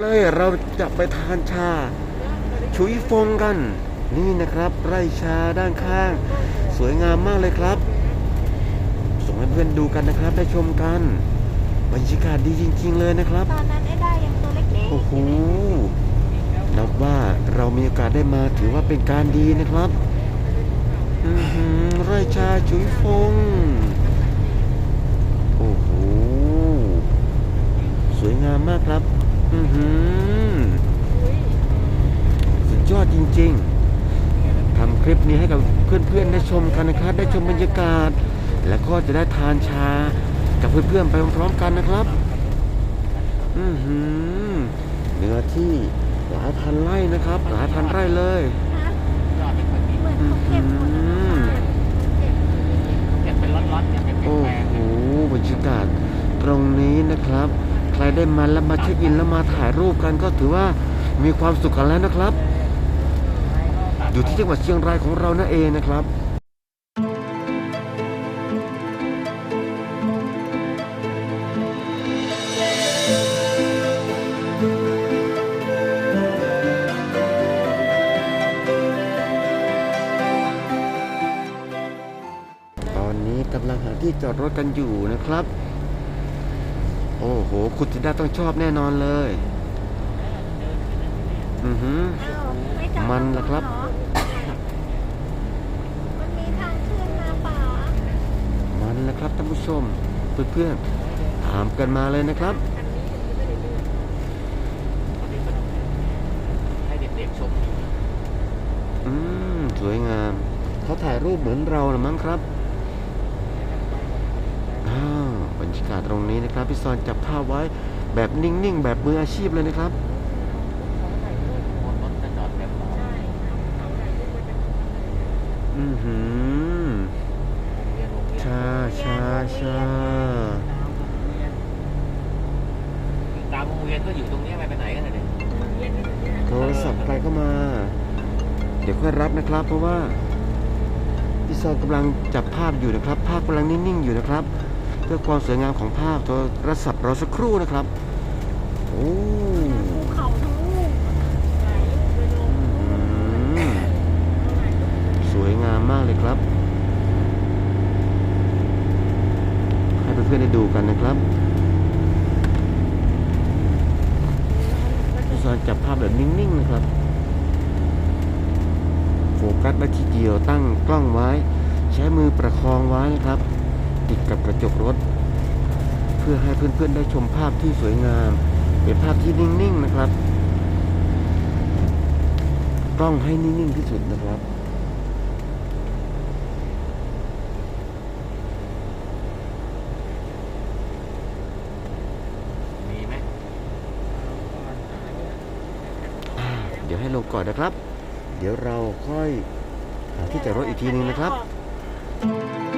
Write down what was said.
เลยเราจะไปทานชา ชุยฟงกัน นี่นะครับไร่ชาด้านข้าง สวยงามมากเลยครับ ส่งให้เพื่อนดูกันนะครับได้ชมกันบรรยากาศดีจริง ๆ เลยนะครับ ตอนนั้นไอ้ได้ยังตัวเล็กๆโอ้โหนับว่าเรามีโอกาสได้มาถือว่าเป็นการดีนะครับอือหือไร่ชาชุยฟงโอ้โหสวยงามมากครับ อือหือสุดยอดจริง ๆทำคลิปนี้ให้กับเพื่อนๆได้ชมกันนะครับได้ชมบรรยากาศ แล้วก็จะได้ทานชากับเพื่อนๆไปพร้อมๆกันนะครับ อือหือเนื้อที่หลายพันไร่นะครับ หลายพันไร่เลยเหมือนเขาเก็บหมดแล้วนะคะเก็บเป็นล็อตๆเก็บเป็นโอ้แปลงโหบรรยากาศตรงนี้นะครับใค รได้มาแล้วมาเช็คอินแล้วมาถ่ายรูปกันก็ถือว่ามีความสุขกันแล้วนะครับ อยู่ที่จังหวัดเชียงรายของเรานั่นเองนะครับตอนนี้กำลังหาที่จอดรถกันอยู่นะครับ โอ้โห คุณธิดาต้องชอบแน่นอนเลย อือหือ อ้าวไม่จอดมันล่ะครับ เหอมันมีทางขึ้นมาป่ามันแล้วครับท่านผู้ชม เพื่อนๆ ถามกันมาเลยนะครับ ให้เด็กๆชมอืม สวยงาม เขาถ่ายรูปเหมือนเราหรือมั้งครับ อ้าว บรรยากาศตรงนี้นะครับพี่ซอนจับภาพไว้แบบนิ่งๆ แบบมืออาชีพเลยนะครับรถจะจอดเต็มเลยอือหือเรียนโรงเรียนชาชาชาตามโรงเรียนก็อยู่ตรงนี้ไม่ไปไหนกันเลยเนี่ยโทรศัพท์ใครเข้ามา เดี๋ยวค่อยรับนะครับ เพราะว่าพี่ซอนกำลังจับภาพอยู่นะครับ ภาพกำลังนิ่งๆอยู่นะครับเพื่อความสวยงามของภาพโทรศัพท์เราสักครู่นะครับ โอ้ภูเขาทั้งลูกอืมสวยงามมากเลยครับ ให้เพื่อนๆได้ดูกันนะครับพี่ซอนจับภาพแบบนิ่งๆนะครับ โฟกัสไว้ทีเดียวตั้งกล้องไว้ ใช้มือประคองไว้นะครับ ติดกับกระจกรถ เพื่อให้เพื่อนๆได้ชมภาพที่สวยงาม เป็นภาพที่นิ่งๆนะครับ กล้องให้นิ่งๆที่สุดนะครับมีไหมเดี๋ยวให้ลงก่อนนะครับ เดี๋ยวเราค่อยหาที่จอดรถอีกทีหนึงนะครับอ